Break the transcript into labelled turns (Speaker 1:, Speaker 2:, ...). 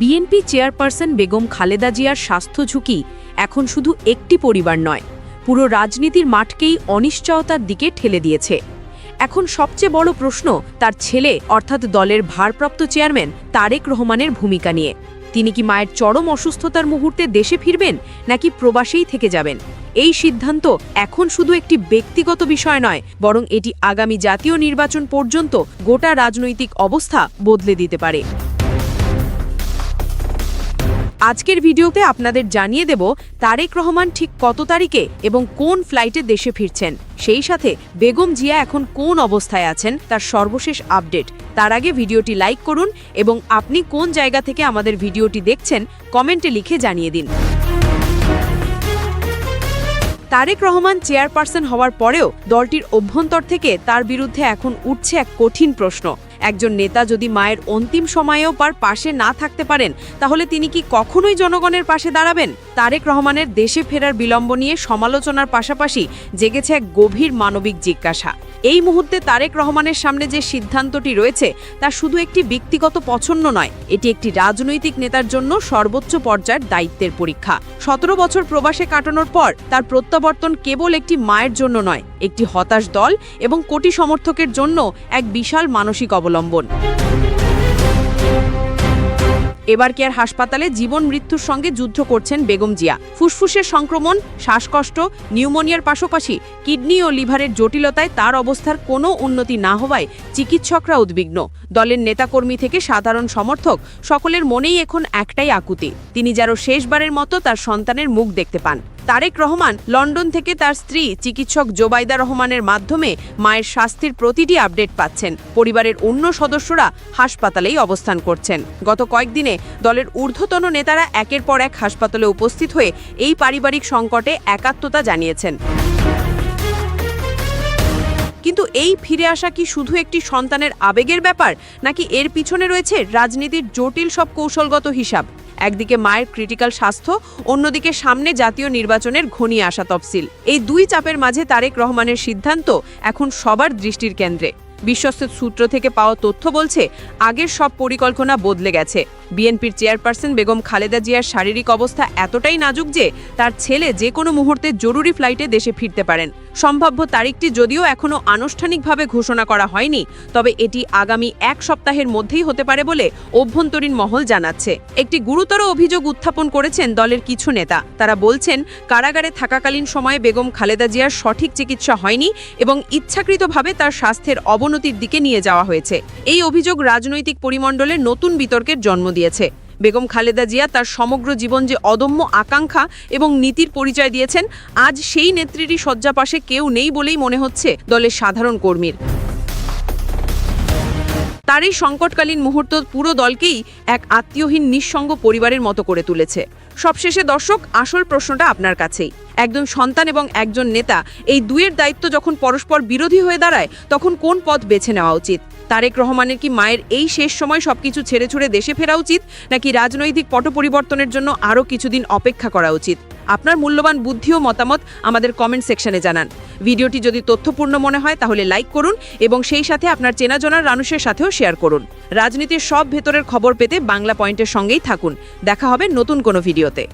Speaker 1: BNP chairperson Begum Khaleda জিয়ার স্বাস্থ্য ঝুঁকি এখন শুধু একটি পরিবার নয়, পুরো রাজনীতির মাঠকেই অনিশ্চয়তার দিকে ঠেলে দিয়েছে। এখন সবচেয়ে বড় প্রশ্ন তার ছেলে, অর্থাৎ দলের ভারপ্রাপ্ত চেয়ারম্যান, তারেক রহমানের ভূমিকা নিয়ে। তিনি কি মায়ের চরম অসুস্থতার মুহূর্তে দেশে ফিরবেন, নাকি প্রবাসেই থেকে যাবেন? এই সিদ্ধান্ত এখন শুধু একটি ব্যক্তিগত বিষয় নয়, বরং এটি আগামী জাতীয় নির্বাচন পর্যন্ত গোটা রাজনৈতিক অবস্থা বদলে দিতে পারে। আজকের ভিডিওতে আপনাদের জানিয়ে দেব তারেক রহমান ঠিক কত তারিখে এবং কোন ফ্লাইটে দেশে ফিরছেন। সেই সাথে বেগম জিয়া এখন কোন অবস্থায় আছেন তার সর্বশেষ আপডেট। তার আগে ভিডিওটি লাইক করুন এবং আপনি কোন জায়গা থেকে আমাদের ভিডিওটি দেখছেন, কমেন্টে লিখে জানিয়ে দিন। তারেক রহমান চেয়ারপারসন হওয়ার পরেও দলটির অভ্যন্তর থেকে তার বিরুদ্ধে এখন উঠছে এক কঠিন প্রশ্ন। একজন নেতা যদি মায়ের অন্তিম সময়েও পার পাশে না থাকতে পারেন, তাহলে তিনি কি কখনোই জনগণের পাশে দাঁড়াবেন? তারেক রহমানের দেশে ফেরার বিলম্ব নিয়ে সমালোচনার পাশাপাশি জেগেছে এক গভীর মানবিক জিজ্ঞাসা। এই মুহূর্তে তারেক রহমানের সামনে যে সিদ্ধান্তটি রয়েছে, তা শুধু একটি ব্যক্তিগত পছন্দ নয়, এটি একটি রাজনৈতিক নেতার জন্য সর্বোচ্চ পর্যায়ের দায়িত্বের পরীক্ষা। সতেরো বছর প্রবাসে কাটানোর পর, তার প্রত্যাবর্তন কেবল একটি মায়ের জন্য নয়, একটি হতাশ দল এবং কোটি সমর্থকের জন্য এক বিশাল মানসিক অবলম্বন। এবার কেয়ার হাসপাতালে জীবন মৃত্যুর সঙ্গে যুদ্ধ করছেন বেগম জিয়া? ফুসফুসের সংক্রমণ, শ্বাসকষ্ট, নিউমোনিয়ার পাশাপাশি কিডনি ও লিভারের জটিলতায় তার অবস্থার কোনো উন্নতি না হওয়ায় চিকিৎসকরা উদ্বিগ্ন। দলের নেতাকর্মী থেকে সাধারণ সমর্থক সকলের মনেই এখন একটাই আকুতি। তিনি যেন শেষবারের মতো তার সন্তানের মুখ দেখতে পান। তারেক রহমান লন্ডন থেকে তার স্ত্রী চিকিৎসক জোবাইদা রহমানের মাধ্যমে মায়ের স্বাস্থ্যের প্রতিটি আপডেট পাচ্ছেন। পরিবারের অন্য সদস্যরা হাসপাতালেই অবস্থান করছেন। গত কয়েকদিনে দলের ঊর্ধ্বতন নেতারা একের পর এক হাসপাতালে উপস্থিত হয়ে এই পারিবারিক সংকটে একাত্মতা জানিয়েছেন। কিন্তু এই ফিরে আসা কি শুধু একটি সন্তানের আবেগের ব্যাপার, নাকি এর পিছনে রয়েছে রাজনীতির জটিল সব কৌশলগত হিসাব? একদিকে মায়ের ক্রিটিক্যাল স্বাস্থ্য, অন্যদিকে সামনে জাতীয় নির্বাচনের ঘনিয়ে আসা তফসিল। এই দুই চাপের মাঝে তারেক রহমানের সিদ্ধান্ত এখন সবার দৃষ্টির কেন্দ্রে। বিশ্বস্ত সূত্র থেকে পাওয়া তথ্য বলছে, আগের সব পরিকল্পনা বদলে গেছে। বিএনপির চেয়ারপারসন বেগম খালেদা জিয়ার শারীরিক অবস্থা এতটাই নাজুক যে, তার ছেলে যে কোনো মুহূর্তে জরুরি ফ্লাইটে দেশে ফিরতে পারেন। সম্ভাব্য তারিখটি যদিও এখনও আনুষ্ঠানিকভাবে ঘোষণা করা হয়নি, তবে এটি আগামী এক সপ্তাহের মধ্যেই হতে পারে বলে অভ্যন্তরীণ মহল জানাচ্ছে। একটি গুরুতর অভিযোগ উত্থাপন করেছেন দলের কিছু নেতা। তারা বলছেন, কারাগারে থাকাকালীন সময়ে বেগম খালেদা জিয়ার সঠিক চিকিৎসা হয়নি এবং ইচ্ছাকৃতভাবে তার স্বাস্থ্যের অবনতির দিকে নিয়ে যাওয়া হয়েছে। এই অভিযোগ রাজনৈতিক পরিমণ্ডলে নতুন বিতর্কের জন্ম দিয়েছে। বেগম খালেদা জিয়া তার সমগ্র জীবন যে অদম্য আকাঙ্ক্ষা এবং নীতির পরিচয় দিয়েছেন, আজ সেই নেত্রীরই শয্যাপাশে কেউ নেই বলেই মনে হচ্ছে দলের সাধারণ কর্মীর। তার এই সংকটকালীন মুহূর্ত পুরো দলকেই এক আত্মীয়হীন নিঃসঙ্গ পরিবারের মতো করে তুলেছে। সবশেষে দর্শক, আসল প্রশ্নটা আপনার কাছেই। একজন সন্তান এবং একজন নেতা, এই দুয়ের দায়িত্ব যখন পরস্পর বিরোধী হয়ে দাঁড়ায়, তখন কোন পথ বেছে নেওয়া উচিত? তারেক রহমানের কি মায়ের এই শেষ সময় সবকিছু ছেড়ে ছুড়ে দেশে ফেরা উচিত, নাকি রাজনৈতিক পট পরিবর্তনের জন্য আরও কিছুদিন অপেক্ষা করা উচিত? আপনার মূল্যবান বুদ্ধি ও মতামত আমাদের কমেন্ট সেকশনে জানান। ভিডিওটি যদি তথ্যপূর্ণ মনে হয়, তাহলে লাইক করুন এবং সেই সাথে আপনার চেনাজনার মানুষের সাথেও শেয়ার করুন। রাজনীতির সব ভেতরের খবর পেতে বাংলা পয়েন্টের সঙ্গেই থাকুন। দেখা হবে নতুন কোনো ভিডিওতে